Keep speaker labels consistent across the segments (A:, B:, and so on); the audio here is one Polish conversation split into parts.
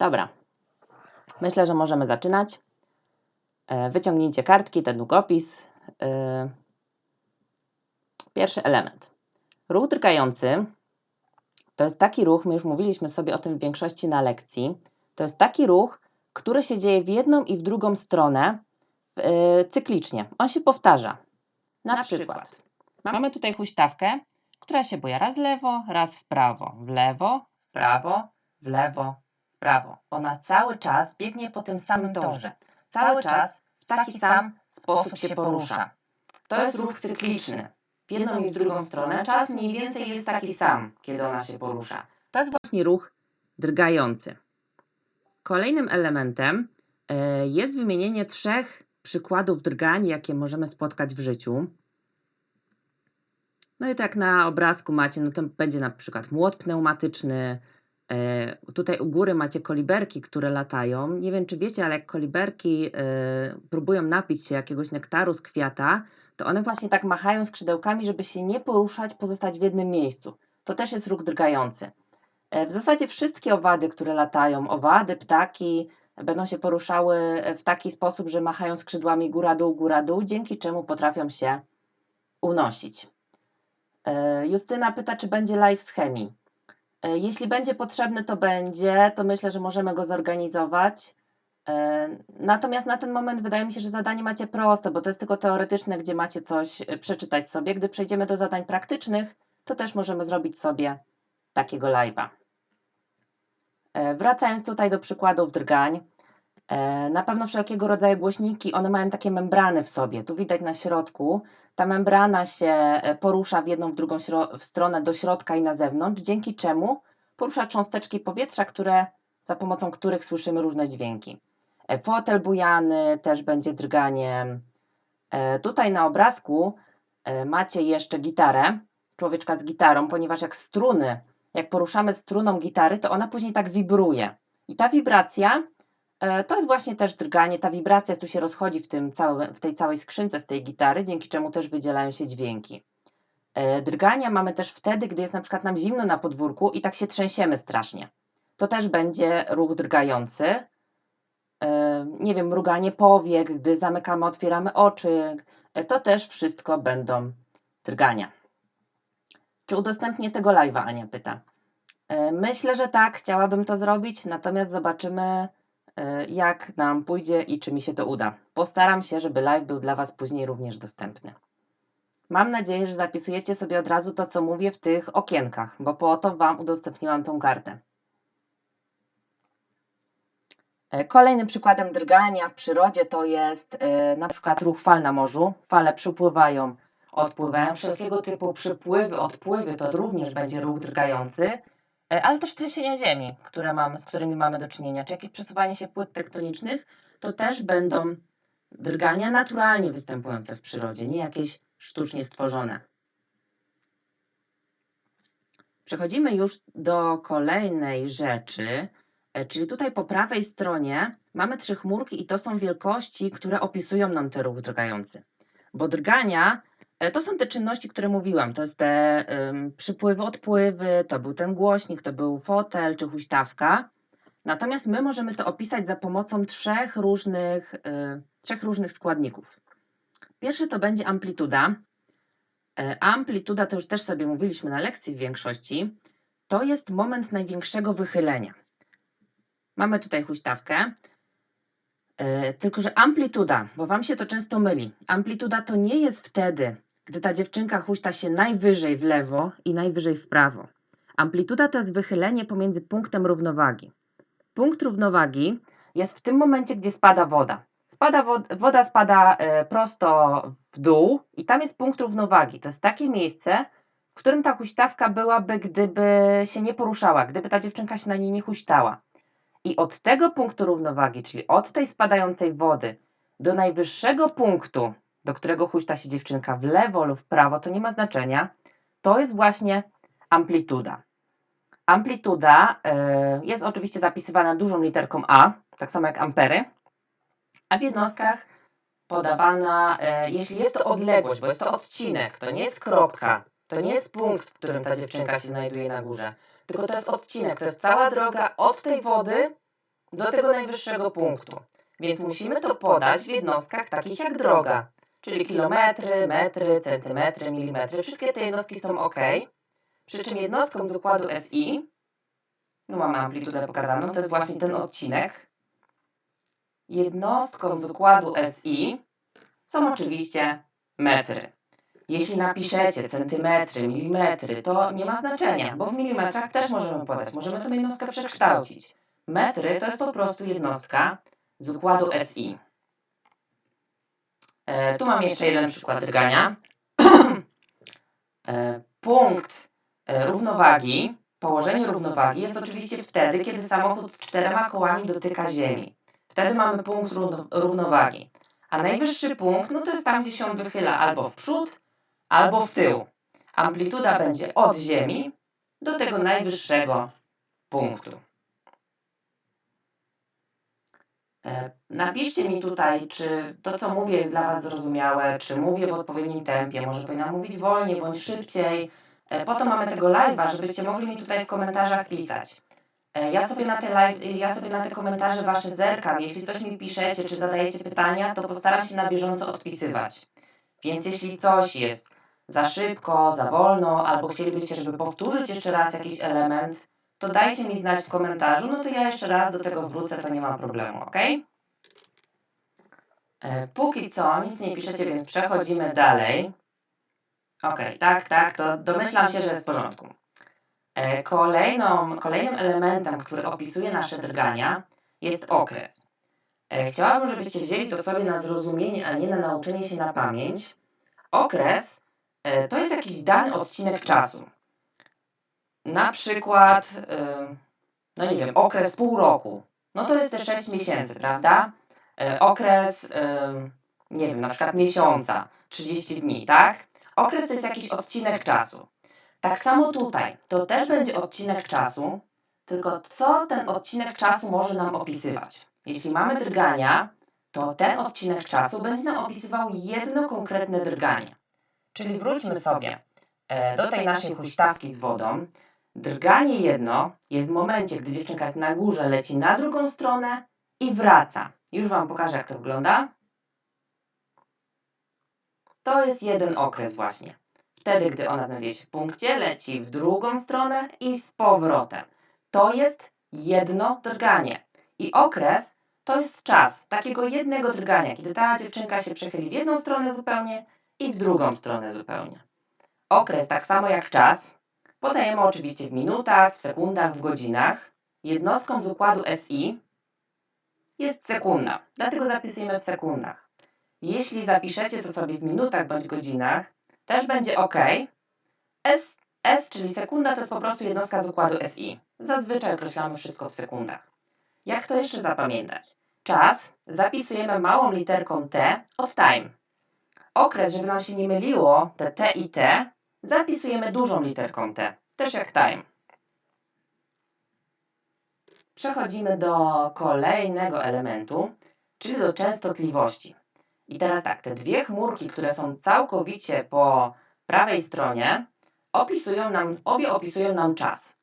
A: Dobra. Myślę, że możemy zaczynać. E, Wyciągnijcie kartki, ten długopis. E, Pierwszy element. Ruch drgający to jest taki ruch, my już mówiliśmy sobie o tym w większości na lekcji. To jest taki ruch, który się dzieje w jedną i w drugą stronę e, cyklicznie. On się powtarza. Na,
B: Na
A: przykład.
B: przykład.
A: Mamy tutaj huśtawkę, która się buja raz w lewo, raz w prawo. W lewo, w prawo, w lewo, prawo. Ona cały czas biegnie po tym samym torze. Cały czas w taki sam sposób się porusza. To jest ruch cykliczny. W jedną i w drugą stronę czas mniej więcej jest taki sam, kiedy ona się porusza. To jest właśnie ruch drgający. Kolejnym elementem e, jest wymienienie trzech przykładów drgań, jakie możemy spotkać w życiu. No i tak na obrazku macie, no to będzie na przykład młot pneumatyczny. E, tutaj u góry macie koliberki, które latają. Nie wiem, czy wiecie, ale jak koliberki e, próbują napić się jakiegoś nektaru z kwiata, to one właśnie tak machają skrzydełkami, żeby się nie poruszać, pozostać w jednym miejscu. To też jest ruch drgający. E, w zasadzie wszystkie owady, które latają, owady, ptaki, będą się poruszały w taki sposób, że machają skrzydłami góra-dół, góra-dół, dzięki czemu potrafią się unosić. Justyna pyta, czy będzie live z chemii. E, Jeśli będzie potrzebny, to będzie, to myślę, że możemy go zorganizować. E, Natomiast na ten moment wydaje mi się, że zadanie macie proste, bo to jest tylko teoretyczne, gdzie macie coś e, przeczytać sobie. Gdy przejdziemy do zadań praktycznych, to też możemy zrobić sobie takiego live'a. Wracając tutaj do przykładów drgań, na pewno wszelkiego rodzaju głośniki, one mają takie membrany w sobie. Tu widać na środku, ta membrana się e, porusza w jedną, w drugą w stronę do środka i na zewnątrz, dzięki czemu porusza cząsteczki powietrza, które, za pomocą których słyszymy różne dźwięki. E, Fotel bujany też będzie drganiem. E, Tutaj na obrazku macie jeszcze gitarę, człowieczka z gitarą, ponieważ jak struny, jak poruszamy struną gitary, to ona później tak wibruje. I ta wibracja to jest właśnie też drganie. Ta wibracja tu się rozchodzi w, tym całym, w tej całej skrzynce z tej gitary, dzięki czemu też wydzielają się dźwięki. E, Drgania mamy też wtedy, gdy jest na przykład nam zimno na podwórku i tak się trzęsiemy strasznie. To też będzie ruch drgający. E, Nie wiem, mruganie powiek, gdy zamykamy, otwieramy oczy. E, To też wszystko będą drgania. Czy udostępnię tego live'a, Ania pyta. E, Myślę, że tak, chciałabym to zrobić, natomiast zobaczymy, e, jak nam pójdzie i czy mi się to uda. Postaram się, żeby live był dla Was później również dostępny. Mam nadzieję, że zapisujecie sobie od razu to, co mówię w tych okienkach, bo po to Wam udostępniłam tą kartę. E, Kolejnym przykładem drgania w przyrodzie to jest e, na przykład ruch fal na morzu. Fale przypływają, odpływają. Wszelkiego typu przypływy, odpływy to również będzie ruch drgający, e, ale też trzęsienia ziemi, które mamy, z którymi mamy do czynienia, czy jakieś przesuwanie się płyt tektonicznych, to też będą drgania naturalnie występujące w przyrodzie, nie jakieś sztucznie stworzone. Przechodzimy już do kolejnej rzeczy, e, czyli tutaj po prawej stronie mamy trzy chmurki i to są wielkości, które opisują nam ten ruch drgający. Bo drgania e, to są te czynności, które mówiłam. To jest te ym, przypływy, odpływy, to był ten głośnik, to był fotel czy huśtawka. Natomiast my możemy to opisać za pomocą trzech różnych, y, trzech różnych składników. Pierwszy to będzie amplituda. E, Amplituda to już też sobie mówiliśmy na lekcji w większości. To jest moment największego wychylenia. Mamy tutaj huśtawkę. E, Tylko, że amplituda, bo Wam się to często myli. Amplituda to nie jest wtedy, gdy ta dziewczynka huśta się najwyżej w lewo i najwyżej w prawo. Amplituda to jest wychylenie pomiędzy punktem równowagi. Punkt równowagi jest w tym momencie, gdzie spada woda. Spada wod- woda spada e, prosto w dół i tam jest punkt równowagi. To jest takie miejsce, w którym ta huśtawka byłaby, gdyby się nie poruszała, gdyby ta dziewczynka się na niej nie huśtała. I od tego punktu równowagi, czyli od tej spadającej wody do najwyższego punktu, do którego huśta się dziewczynka w lewo lub w prawo, to nie ma znaczenia. To jest właśnie amplituda. Amplituda e, jest oczywiście zapisywana dużą literką A, tak samo jak ampery, a w jednostkach podawana, e, jeśli jest to odległość, bo jest to odcinek, to nie jest kropka, to nie jest punkt, w którym ta dziewczynka się znajduje na górze, tylko to jest odcinek, to jest cała droga od tej wody do tego najwyższego punktu. Więc musimy to podać w jednostkach takich jak droga, czyli kilometry, metry, centymetry, milimetry. Wszystkie te jednostki są ok. Przy czym jednostką z układu SI, no mamy amplitudę pokazaną, to jest właśnie ten odcinek. Jednostką z układu SI są oczywiście metry. Jeśli napiszecie centymetry, milimetry, to nie ma znaczenia, bo w milimetrach też możemy podać. Możemy tę jednostkę przekształcić. Metry to jest po prostu jednostka z układu SI. E, tu mam jeszcze jeden przykład drgania. e, punkt e, równowagi, położenie równowagi jest oczywiście wtedy, kiedy samochód czterema kołami dotyka ziemi. Wtedy mamy punkt równowagi. A najwyższy punkt, no to jest tam, gdzie się on wychyla albo w przód, albo w tył. Amplituda będzie od ziemi do tego najwyższego punktu. E, napiszcie mi tutaj, czy to, co mówię, jest dla Was zrozumiałe, czy mówię w odpowiednim tempie, może powinnam mówić wolniej bądź szybciej. E, po to mamy tego live'a, żebyście mogli mi tutaj w komentarzach pisać. E, ja sobie, na te live, ja sobie na te komentarze Wasze zerkam. Jeśli coś mi piszecie, czy zadajecie pytania, to postaram się na bieżąco odpisywać. Więc jeśli coś jest za szybko, za wolno, albo chcielibyście, żeby powtórzyć jeszcze raz jakiś element, to dajcie mi znać w komentarzu, no to ja jeszcze raz do tego wrócę, to nie ma problemu, ok? E, póki co nic nie piszecie, więc przechodzimy dalej. Ok, tak, tak, to domyślam się, że jest w porządku. E, kolejną, kolejnym elementem, który opisuje nasze drgania, jest okres. E, chciałabym, żebyście wzięli to sobie na zrozumienie, a nie na nauczenie się na pamięć. Okres to jest jakiś dany odcinek czasu na przykład, no nie wiem, okres pół roku, no to jest te 6 miesięcy, prawda? E, okres, nie wiem, na przykład miesiąca, 30 dni, tak? Okres to jest jakiś odcinek czasu. Tak samo tutaj, to też będzie odcinek czasu, tylko co ten odcinek czasu może nam opisywać? Jeśli mamy drgania, to ten odcinek czasu będzie nam opisywał jedno konkretne drganie. Czyli wróćmy sobie do tej naszej huśtawki z wodą. Drganie jedno jest w momencie, gdy dziewczynka jest na górze, leci na drugą stronę i wraca. Już Wam pokażę, jak to wygląda. To jest jeden okres właśnie. Wtedy, gdy ona znajduje się w punkcie, leci w drugą stronę i z powrotem. To jest jedno drganie. I okres to jest czas takiego jednego drgania, kiedy ta dziewczynka się przechyli w jedną stronę zupełnie i w drugą stronę zupełnie. Okres, tak samo jak czas, Podajemy oczywiście w minutach, w sekundach, w godzinach. Jednostką z układu SI jest sekunda, dlatego zapisujemy w sekundach. Jeśli zapiszecie to sobie w minutach bądź godzinach, też będzie OK. S, S, czyli sekunda, to jest po prostu jednostka z układu SI. Zazwyczaj określamy wszystko w sekundach. Jak to jeszcze zapamiętać? Czas zapisujemy małą literką T od time. Okres, żeby nam się nie myliło, te T i T, zapisujemy dużą literką T, też jak time. Przechodzimy do kolejnego elementu, czyli do częstotliwości. I teraz tak, te dwie chmurki, które są całkowicie po prawej stronie, opisują nam, obie opisują nam czas.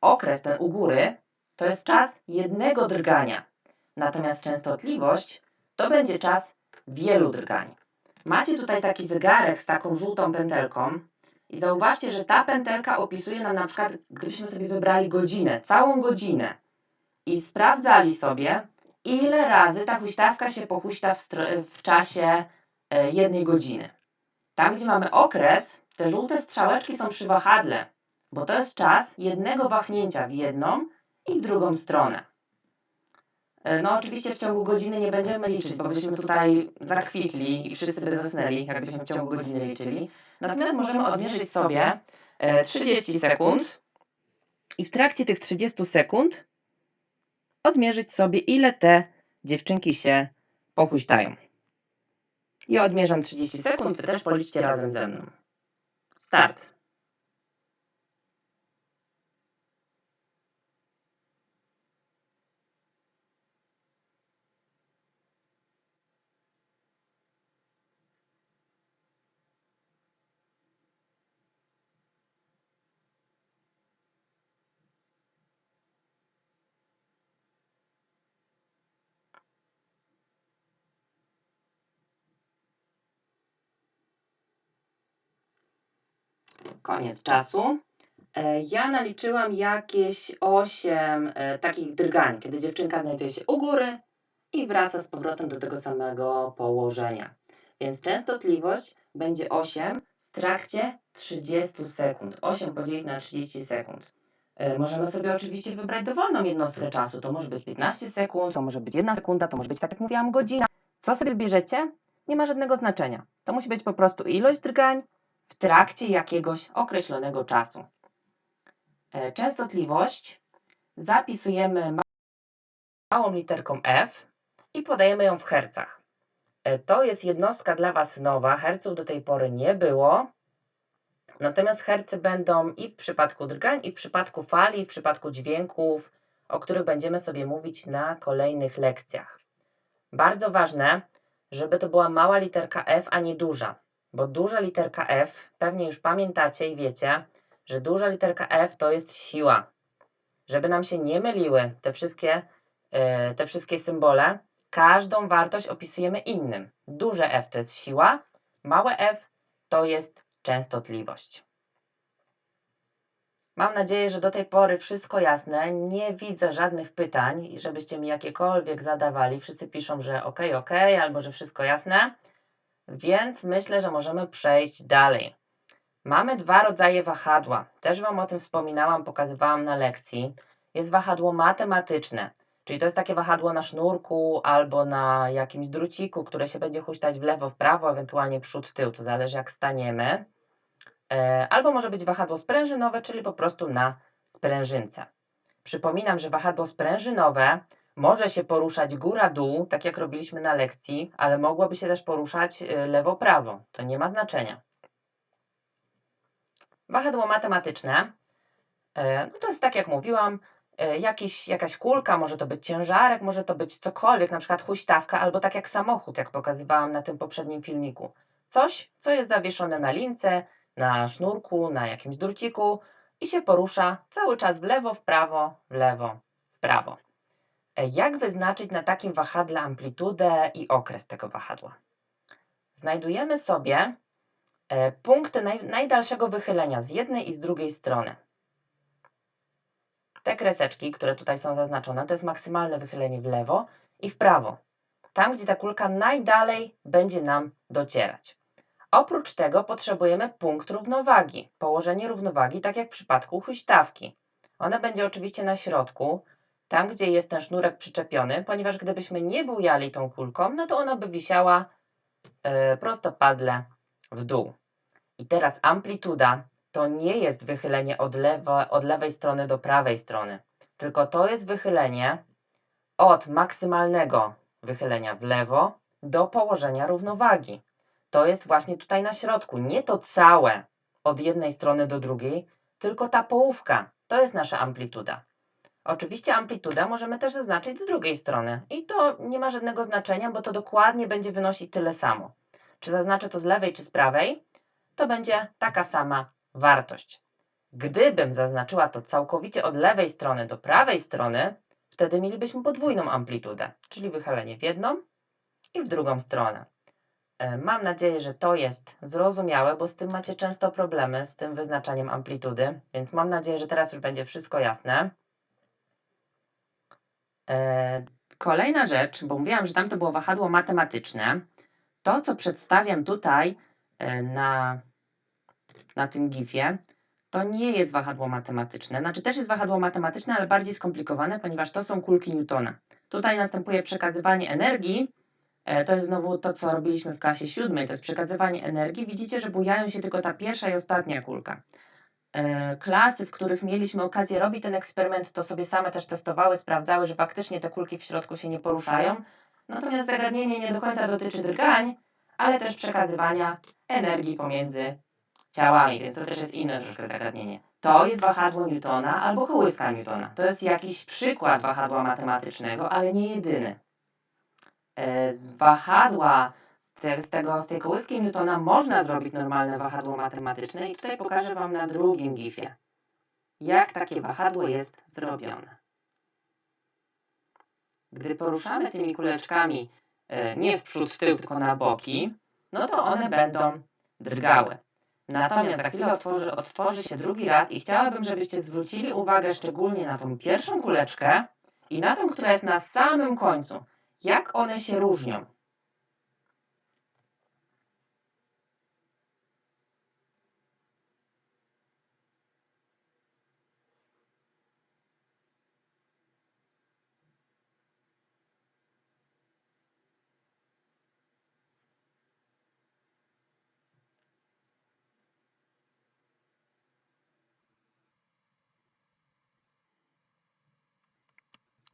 A: Okres ten u góry to jest czas jednego drgania, natomiast częstotliwość to będzie czas wielu drgań. Macie tutaj taki zegarek z taką żółtą pętelką. I zauważcie, że ta pętelka opisuje nam na przykład, gdybyśmy sobie wybrali godzinę, całą godzinę i sprawdzali sobie, ile razy ta huśtawka się pohuśta w, w czasie e, jednej godziny. Tam, gdzie mamy okres, te żółte strzałeczki są przy wahadle, bo to jest czas jednego wahnięcia w jedną i w drugą stronę. E, no oczywiście w ciągu godziny nie będziemy liczyć, bo byśmy tutaj zakwitli i wszyscy by zasnęli, jakbyśmy w ciągu godziny liczyli. Natomiast możemy odmierzyć sobie 30 e, sekund i w trakcie tych 30 sekund odmierzyć sobie, ile te dziewczynki się pochuśtają. Ja odmierzam 30 sekund, wy też policzcie razem ze mną. Start. Koniec czasu. E, Ja naliczyłam jakieś 8 e, takich drgań, kiedy dziewczynka znajduje się u góry i wraca z powrotem do tego samego położenia. Więc częstotliwość będzie 8 w trakcie 30 sekund. 8 podzielić na 30 sekund. E, Możemy sobie oczywiście wybrać dowolną jednostkę czasu. To może być 15 sekund, to może być 1 sekunda, to może być, tak jak mówiłam, godzina. Co sobie bierzecie? Nie ma żadnego znaczenia. To musi być po prostu ilość drgań w trakcie jakiegoś określonego czasu. E, Częstotliwość zapisujemy ma- małą literką F i podajemy ją w hercach. E, To jest jednostka dla Was nowa, herców do tej pory nie było. Natomiast herce będą i w przypadku drgań, i w przypadku fali, i w przypadku dźwięków, o których będziemy sobie mówić na kolejnych lekcjach. Bardzo ważne, żeby to była mała literka F, a nie duża, bo duża literka F, pewnie już pamiętacie i wiecie, że duża literka F to jest siła. Żeby nam się nie myliły te wszystkie, e, te wszystkie symbole, każdą wartość opisujemy innym. Duże F to jest siła, małe F to jest częstotliwość. Mam nadzieję, że do tej pory wszystko jasne. Nie widzę żadnych pytań, żebyście mi jakiekolwiek zadawali. Wszyscy piszą, że ok, ok, albo że wszystko jasne. Więc myślę, że możemy przejść dalej. Mamy dwa rodzaje wahadła. Też Wam o tym wspominałam, pokazywałam na lekcji. Jest wahadło matematyczne, czyli to jest takie wahadło na sznurku albo na jakimś druciku, które się będzie huśtać w lewo, w prawo, ewentualnie przód, tył. To zależy jak staniemy. E, Albo może być wahadło sprężynowe, czyli po prostu na sprężynce. Przypominam, że wahadło sprężynowe może się poruszać góra-dół, tak jak robiliśmy na lekcji, ale mogłoby się też poruszać e, lewo-prawo. To nie ma znaczenia. Wahadło matematyczne e, no to jest tak jak mówiłam, e, jakiś, jakaś kulka, może to być ciężarek, może to być cokolwiek, na przykład huśtawka, albo tak jak samochód, jak pokazywałam na tym poprzednim filmiku. Coś, co jest zawieszone na lince, na sznurku, na jakimś druciku i się porusza cały czas w lewo, w prawo, w lewo, w prawo. Jak wyznaczyć na takim wahadle amplitudę i okres tego wahadła? Znajdujemy sobie e, punkty naj, najdalszego wychylenia z jednej i z drugiej strony. Te kreseczki, które tutaj są zaznaczone, to jest maksymalne wychylenie w lewo i w prawo. Tam, gdzie ta kulka najdalej będzie nam docierać. Oprócz tego potrzebujemy punkt równowagi, położenie równowagi, tak jak w przypadku huśtawki. Ona będzie oczywiście na środku, tam gdzie jest ten sznurek przyczepiony, ponieważ gdybyśmy nie bujali tą kulką, no to ona by wisiała e, prostopadle w dół. I teraz amplituda to nie jest wychylenie od, od lewej strony do prawej strony, tylko to jest wychylenie od maksymalnego wychylenia w lewo do położenia równowagi. To jest właśnie tutaj na środku, nie to całe od jednej strony do drugiej, tylko ta połówka. To jest nasza amplituda. Oczywiście amplitudę możemy też zaznaczyć z drugiej strony i to nie ma żadnego znaczenia, bo to dokładnie będzie wynosić tyle samo. Czy zaznaczę to z lewej czy z prawej, to będzie taka sama wartość. Gdybym zaznaczyła to całkowicie od lewej strony do prawej strony, wtedy mielibyśmy podwójną amplitudę, czyli wychylenie w jedną i w drugą stronę. E, Mam nadzieję, że to jest zrozumiałe, bo z tym macie często problemy, z tym wyznaczaniem amplitudy, więc mam nadzieję, że teraz już będzie wszystko jasne. E, Kolejna rzecz, bo mówiłam, że tam to było wahadło matematyczne. To, co przedstawiam tutaj e, na, na tym gifie, to nie jest wahadło matematyczne. Znaczy też jest wahadło matematyczne, ale bardziej skomplikowane, ponieważ to są kulki Newtona. Tutaj następuje przekazywanie energii. E, To jest znowu to, co robiliśmy w klasie siódmej. To jest przekazywanie energii. Widzicie, że bujają się tylko ta pierwsza i ostatnia kulka. E, Klasy, w których mieliśmy okazję robić ten eksperyment, to sobie same też testowały, sprawdzały, że faktycznie te kulki w środku się nie poruszają. Natomiast zagadnienie nie do końca dotyczy drgań, ale też przekazywania energii pomiędzy ciałami, więc to też jest inne troszkę zagadnienie. To jest wahadło Newtona albo kołyska Newtona. To jest jakiś przykład wahadła matematycznego, ale nie jedyny. E, Z wahadła, te, z, tego, z tej kołyski Newtona można zrobić normalne wahadło matematyczne i tutaj pokażę Wam na drugim gifie, jak takie wahadło jest zrobione. Gdy poruszamy tymi kuleczkami e, nie w przód, tył, tylko na boki, no to one będą drgały. Natomiast za chwilę otworzy, odtworzy się drugi raz i chciałabym, żebyście zwrócili uwagę szczególnie na tą pierwszą kuleczkę i na tą, która jest na samym końcu. Jak one się różnią?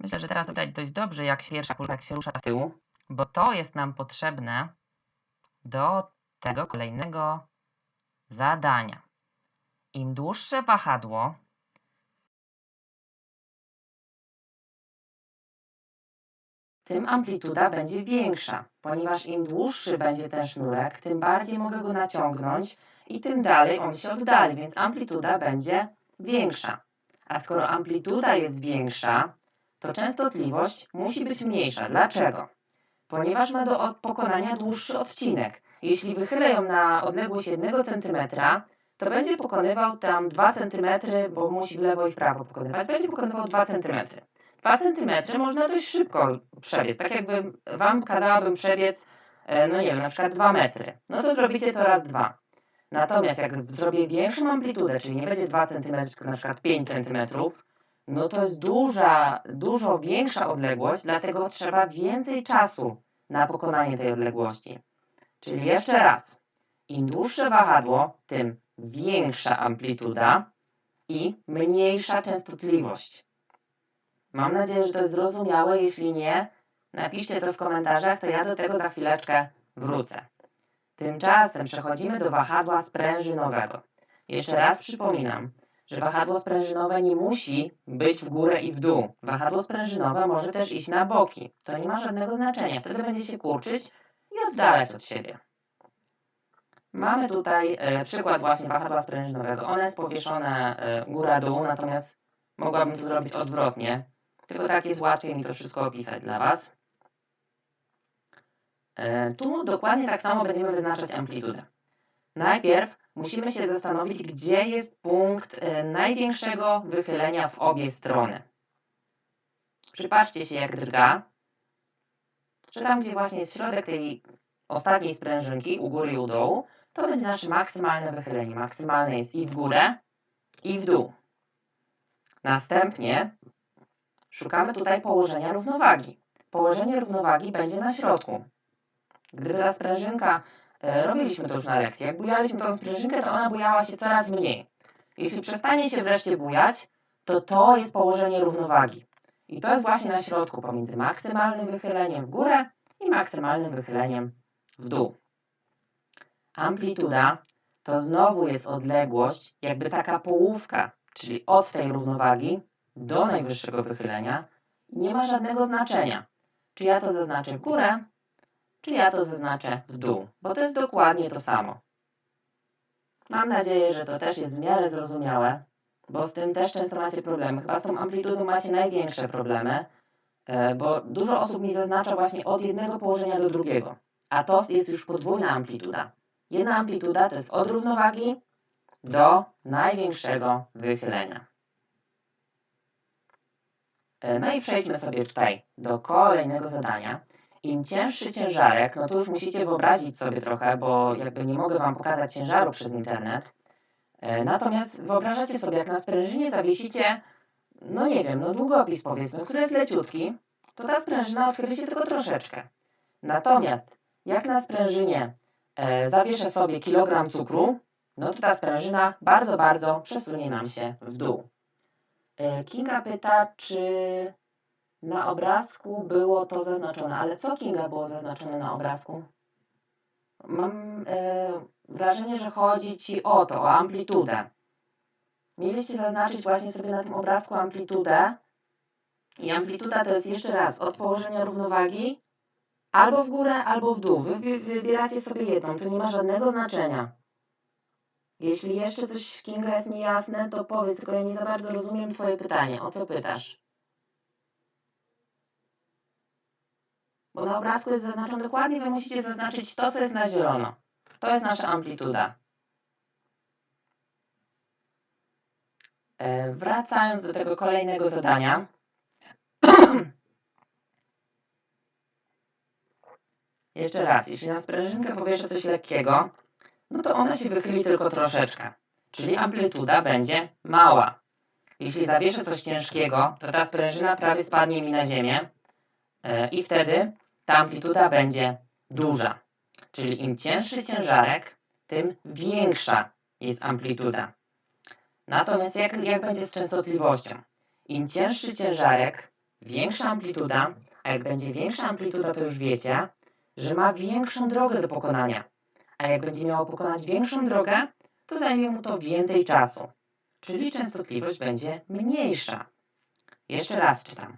A: Myślę, że teraz widać dość dobrze, jak się pierwsza kulka jak się rusza z tyłu, bo to jest nam potrzebne do tego kolejnego zadania. Im dłuższe wahadło, tym amplituda będzie większa, ponieważ im dłuższy będzie ten sznurek, tym bardziej mogę go naciągnąć i tym dalej on się oddali, więc amplituda będzie większa. A skoro amplituda jest większa, to częstotliwość musi być mniejsza. Dlaczego? Ponieważ ma do pokonania dłuższy odcinek. Jeśli wychylę ją na odległość 1 cm, to będzie pokonywał tam 2 cm, bo musi w lewo i w prawo pokonywać, będzie pokonywał 2 cm. 2 cm można dość szybko przebiec, tak jakby Wam kazałabym przebiec, e, no nie wiem, na przykład 2 metry. No to zrobicie to raz 2. Natomiast jak zrobię większą amplitudę, czyli nie będzie 2 cm, tylko na przykład 5 cm, no to jest duża, dużo większa odległość, dlatego trzeba więcej czasu na pokonanie tej odległości. Czyli jeszcze raz, im dłuższe wahadło, tym większa amplituda i mniejsza częstotliwość. Mam nadzieję, że to jest zrozumiałe. Jeśli nie, napiszcie to w komentarzach, to ja do tego za chwileczkę wrócę. Tymczasem przechodzimy do wahadła sprężynowego. Jeszcze raz przypominam, że wahadło sprężynowe nie musi być w górę i w dół. Wahadło sprężynowe może też iść na boki. To nie ma żadnego znaczenia. Wtedy będzie się kurczyć i oddalać od siebie. Mamy tutaj e, przykład właśnie wahadła sprężynowego. One jest powieszone e, góra-dół, natomiast mogłabym to zrobić odwrotnie. Tylko tak jest łatwiej mi to wszystko opisać dla Was. E, tu dokładnie tak samo będziemy wyznaczać amplitudę. Najpierw musimy się zastanowić, gdzie jest punkt e, największego wychylenia w obie strony. Przypatrzcie się, jak drga, że tam, gdzie właśnie jest środek tej ostatniej sprężynki, u góry i u dołu, to będzie nasze maksymalne wychylenie. Maksymalne jest i w górę, i w dół. Następnie szukamy tutaj położenia równowagi. Położenie równowagi będzie na środku. Gdyby ta sprężynka robiliśmy to już na lekcji. Jak bujaliśmy tą sprężynkę, to ona bujała się coraz mniej. Jeśli przestanie się wreszcie bujać, to to jest położenie równowagi. I to jest właśnie na środku pomiędzy maksymalnym wychyleniem w górę i maksymalnym wychyleniem w dół. Amplituda to znowu jest odległość, jakby taka połówka, czyli od tej równowagi do najwyższego wychylenia. Nie ma żadnego znaczenia, czy ja to zaznaczę w górę, czy ja to zaznaczę w dół, bo to jest dokładnie to samo. Mam nadzieję, że to też jest w miarę zrozumiałe, bo z tym też często macie problemy. Chyba z tą amplitudą macie największe problemy, e, bo dużo osób mi zaznacza właśnie od jednego położenia do drugiego, a to jest już podwójna amplituda. Jedna amplituda to jest od równowagi do największego wychylenia. E, no i przejdźmy sobie tutaj do kolejnego zadania im cięższy ciężarek, no to już musicie wyobrazić sobie trochę, bo jakby nie mogę Wam pokazać ciężaru przez internet. E, natomiast wyobrażacie sobie, jak na sprężynie zawiesicie, no nie wiem, no długopis powiedzmy, który jest leciutki, to ta sprężyna odchyli się tylko troszeczkę. Natomiast jak na sprężynie e, zawieszę sobie kilogram cukru, no to ta sprężyna bardzo, bardzo przesunie nam się w dół. E, Kinga pyta, czy na obrazku było to zaznaczone. Ale co Kinga było zaznaczone na obrazku? Mam e, wrażenie, że chodzi Ci o to, o amplitudę. Mieliście zaznaczyć właśnie sobie na tym obrazku amplitudę. I amplituda to jest jeszcze raz od położenia równowagi albo w górę, albo w dół. Wy wybieracie sobie jedną, to nie ma żadnego znaczenia. Jeśli jeszcze coś Kinga jest niejasne, to powiedz, tylko ja nie za bardzo rozumiem Twoje pytanie. O co pytasz? Bo na obrazku jest zaznaczone dokładnie, wy musicie zaznaczyć to, co jest na zielono. To jest nasza amplituda. E, wracając do tego kolejnego zadania. Jeszcze raz, jeśli na sprężynkę powieszę coś lekkiego, no to ona się wychyli tylko troszeczkę, czyli amplituda będzie mała. Jeśli zawieszę coś ciężkiego, to ta sprężyna prawie spadnie mi na ziemię e, i wtedy ta amplituda będzie duża. Czyli im cięższy ciężarek, tym większa jest amplituda. Natomiast jak, jak będzie z częstotliwością? Im cięższy ciężarek, większa amplituda, a jak będzie większa amplituda, to już wiecie, że ma większą drogę do pokonania. A jak będzie miało pokonać większą drogę, to zajmie mu to więcej czasu. Czyli częstotliwość będzie mniejsza. Jeszcze raz czytam.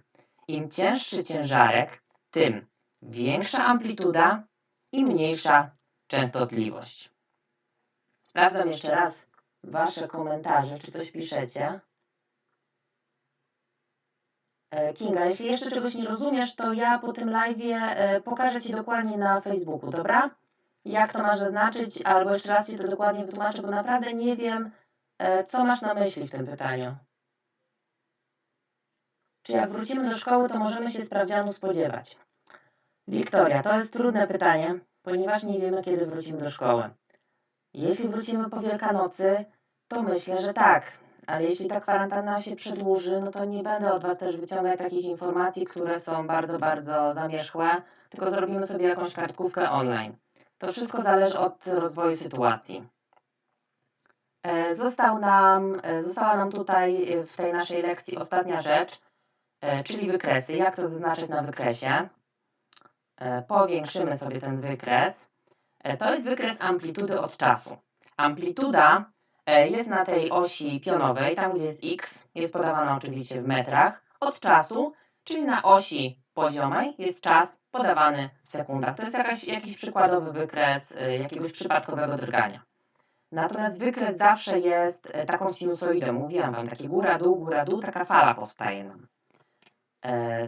A: Im cięższy ciężarek, tym większa amplituda i mniejsza częstotliwość. Sprawdzam jeszcze raz Wasze komentarze, czy coś piszecie. E, Kinga, jeśli jeszcze czegoś nie rozumiesz, to ja po tym live'ie e, pokażę Ci dokładnie na Facebooku, dobra? Jak to masz zaznaczyć, albo jeszcze raz Ci to dokładnie wytłumaczę, bo naprawdę nie wiem, e, co masz na myśli w tym pytaniu. Czy jak wrócimy do szkoły, to możemy się sprawdzianu spodziewać? Wiktoria, to jest trudne pytanie, ponieważ nie wiemy, kiedy wrócimy do szkoły. Jeśli wrócimy po Wielkanocy, to myślę, że tak. Ale jeśli ta kwarantanna się przedłuży, no to nie będę od Was też wyciągać takich informacji, które są bardzo, bardzo zamierzchłe, tylko zrobimy sobie jakąś kartkówkę online. To wszystko zależy od rozwoju sytuacji. E, został nam, e, została nam tutaj w tej naszej lekcji ostatnia rzecz, e, czyli wykresy. Jak to zaznaczyć na wykresie? Powiększymy sobie ten wykres. To jest wykres amplitudy od czasu. Amplituda E, jest na tej osi pionowej, tam gdzie jest x, jest podawana oczywiście w metrach, od czasu, czyli na osi poziomej jest czas podawany w sekundach. To jest jakaś, jakiś przykładowy wykres e, jakiegoś przypadkowego drgania. Natomiast wykres zawsze jest e, taką sinusoidą. Mówiłam Wam, takie góra, dół, góra, dół, taka fala powstaje nam.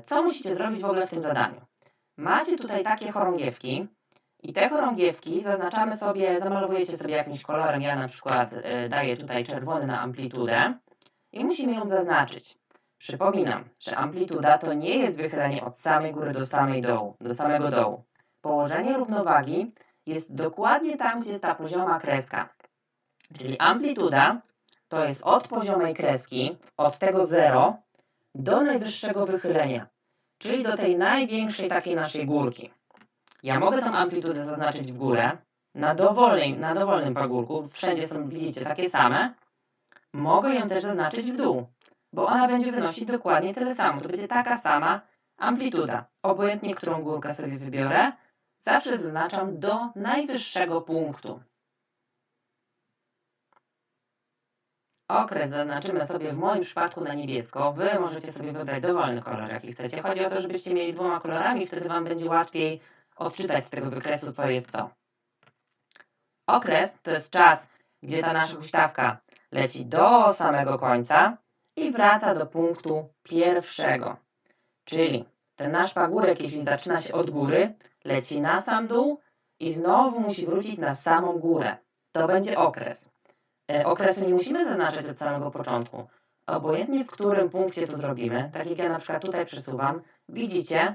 A: Co musicie zrobić w ogóle w tym zadaniu? Macie tutaj takie chorągiewki, i te chorągiewki zaznaczamy sobie, zamalowujecie sobie jakimś kolorem. Ja na przykład y, daję tutaj czerwony na amplitudę i musimy ją zaznaczyć. Przypominam, że amplituda to nie jest wychylenie od samej góry do samej dołu, do samego dołu. Położenie równowagi jest dokładnie tam, gdzie jest ta pozioma kreska. Czyli amplituda to jest od poziomej kreski, od tego 0 do najwyższego wychylenia, czyli do tej największej takiej naszej górki. Ja mogę tą amplitudę zaznaczyć w górę, na dowolnym, na dowolnym pagórku, wszędzie są, widzicie, takie same. Mogę ją też zaznaczyć w dół, bo ona będzie wynosić dokładnie tyle samo. To będzie taka sama amplituda. Obojętnie, którą górkę sobie wybiorę, zawsze zaznaczam do najwyższego punktu. Okres zaznaczymy sobie w moim przypadku na niebiesko. Wy możecie sobie wybrać dowolny kolor, jaki chcecie. Chodzi o to, żebyście mieli dwoma kolorami, wtedy Wam będzie łatwiej odczytać z tego wykresu, co jest co. Okres to jest czas, gdzie ta nasza huśtawka leci do samego końca i wraca do punktu pierwszego. Czyli ten nasz pagórek, jeśli zaczyna się od góry, leci na sam dół i znowu musi wrócić na samą górę. To będzie okres. E, okresu nie musimy zaznaczać od samego początku. Obojętnie w którym punkcie to zrobimy, tak jak ja na przykład tutaj przesuwam, widzicie,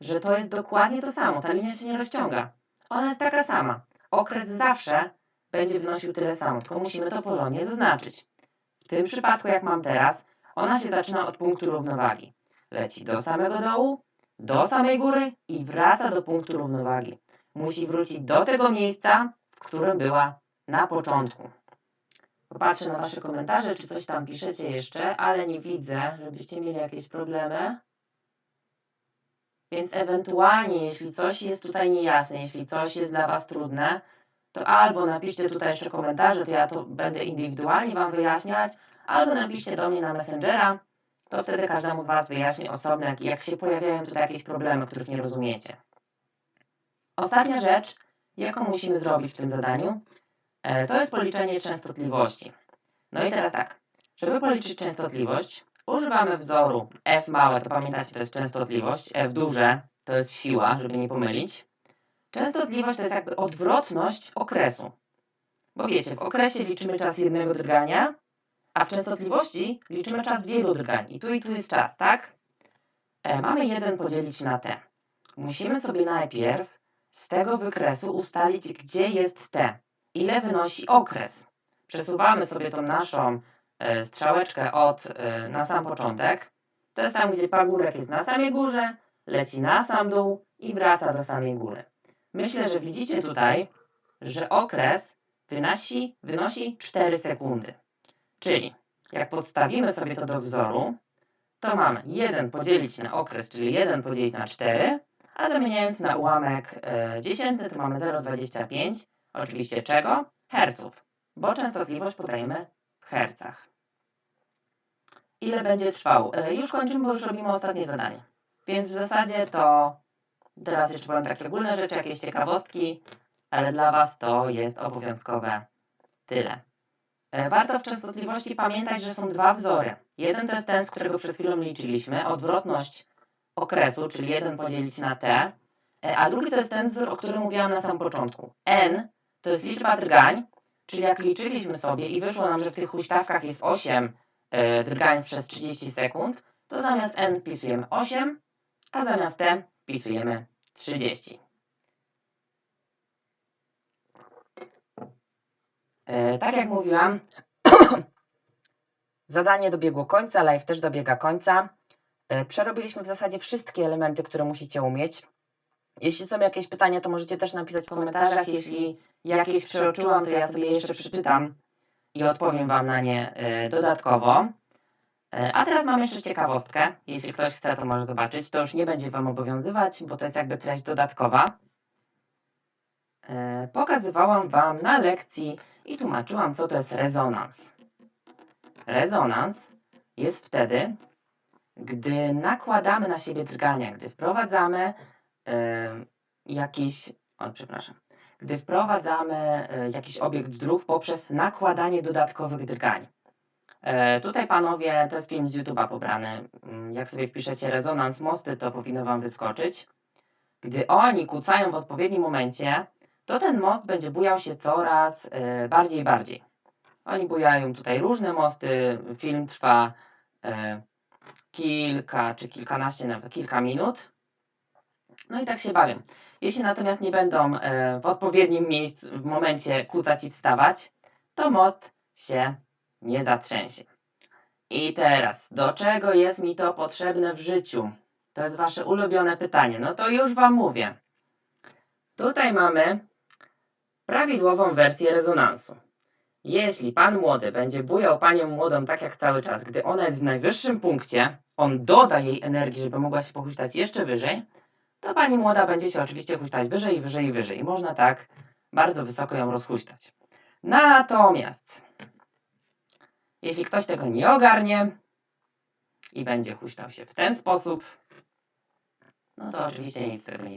A: że to jest dokładnie to samo. Ta linia się nie rozciąga. Ona jest taka sama. Okres zawsze będzie wynosił tyle samo, tylko musimy to porządnie zaznaczyć. W tym przypadku, jak mam teraz, ona się zaczyna od punktu równowagi. Leci do samego dołu, do samej góry i wraca do punktu równowagi. Musi wrócić do tego miejsca, w którym była na początku. Popatrzę na Wasze komentarze, czy coś tam piszecie jeszcze, ale nie widzę, żebyście mieli jakieś problemy. Więc ewentualnie, jeśli coś jest tutaj niejasne, jeśli coś jest dla Was trudne, to albo napiszcie tutaj jeszcze komentarze, to ja to będę indywidualnie Wam wyjaśniać, albo napiszcie do mnie na Messengera, to wtedy każdemu z Was wyjaśnię osobno, jak, jak się pojawiają tutaj jakieś problemy, których nie rozumiecie. Ostatnia rzecz, jaką musimy zrobić w tym zadaniu, to jest policzenie częstotliwości. No i teraz tak, żeby policzyć częstotliwość, Używamy wzoru F małe, to pamiętacie, to jest częstotliwość, F duże to jest siła, żeby nie pomylić. Częstotliwość to jest jakby odwrotność okresu. Bo wiecie, w okresie liczymy czas jednego drgania, A w częstotliwości liczymy czas wielu drgań. I tu i tu jest czas, tak? E, mamy 1 podzielić na t. Musimy sobie najpierw z tego wykresu ustalić, gdzie jest t. Ile wynosi okres. Przesuwamy sobie tą naszą e, strzałeczkę od e, na sam początek. To jest tam, gdzie pagórek jest na samej górze, leci na sam dół i wraca do samej góry. Myślę, że widzicie tutaj, że okres wynosi, wynosi 4 sekundy. Czyli jak podstawimy sobie to do wzoru, to mamy 1 podzielić na okres, czyli 1 podzielić na 4, a zamieniając na ułamek e, dziesiętny, to mamy 0,25. Oczywiście czego? Herców, bo częstotliwość podajemy w hercach. Ile będzie trwał? E, już kończymy, bo już robimy ostatnie zadanie. Więc w zasadzie to teraz jeszcze powiem takie ogólne rzeczy, jakieś ciekawostki, ale dla Was to jest obowiązkowe tyle. E, Warto w częstotliwości pamiętać, że są dwa wzory. Jeden to jest ten, z którego przed chwilą liczyliśmy, odwrotność okresu, czyli 1 podzielić na t, e, a drugi to jest ten wzór, o którym mówiłam na samym początku. n to jest liczba drgań, czyli jak liczyliśmy sobie i wyszło nam, że w tych huśtawkach jest 8 e, drgań przez 30 sekund, to zamiast n wpisujemy 8, a zamiast t wpisujemy 30. E, tak jak mówiłam, zadanie dobiegło końca, live też dobiega końca. E, Przerobiliśmy w zasadzie wszystkie elementy, które musicie umieć. Jeśli są jakieś pytania, to możecie też napisać w komentarzach. Jeśli jakieś przeoczyłam, to ja sobie jeszcze przeczytam i odpowiem Wam na nie e, dodatkowo. E, A teraz mam jeszcze ciekawostkę. Jeśli ktoś chce, to może zobaczyć. To już nie będzie Wam obowiązywać, bo to jest jakby treść dodatkowa. E, Pokazywałam Wam na lekcji i tłumaczyłam, co to jest rezonans. Rezonans jest wtedy, gdy nakładamy na siebie drgania, gdy wprowadzamy jakiś, o przepraszam, gdy wprowadzamy e, jakiś obiekt w dróg poprzez nakładanie dodatkowych drgań. E, tutaj panowie, to jest film z YouTube'a pobrany. Mm, Jak sobie wpiszecie rezonans mosty, to powinno wam wyskoczyć. Gdy oni kucają w odpowiednim momencie, to ten most będzie bujał się coraz e, bardziej i bardziej. Oni bujają tutaj różne mosty. Film trwa kilka czy kilkanaście, nawet kilka minut. No i tak się bawią. Jeśli natomiast nie będą e, w odpowiednim miejscu, w momencie kucać i wstawać, to most się nie zatrzęsie. I teraz, do czego jest mi to potrzebne w życiu? To jest wasze ulubione pytanie. No to już wam mówię. Tutaj mamy prawidłową wersję rezonansu. Jeśli pan młody będzie bujał panią młodą tak jak cały czas, gdy ona jest w najwyższym punkcie, on doda jej energii, żeby mogła się pochuśtać jeszcze wyżej, to pani młoda będzie się oczywiście huśtać wyżej, wyżej wyżej. I można tak bardzo wysoko ją rozhuśtać. Natomiast, jeśli ktoś tego nie ogarnie i będzie huśtał się w ten sposób, no to oczywiście nic z tego nie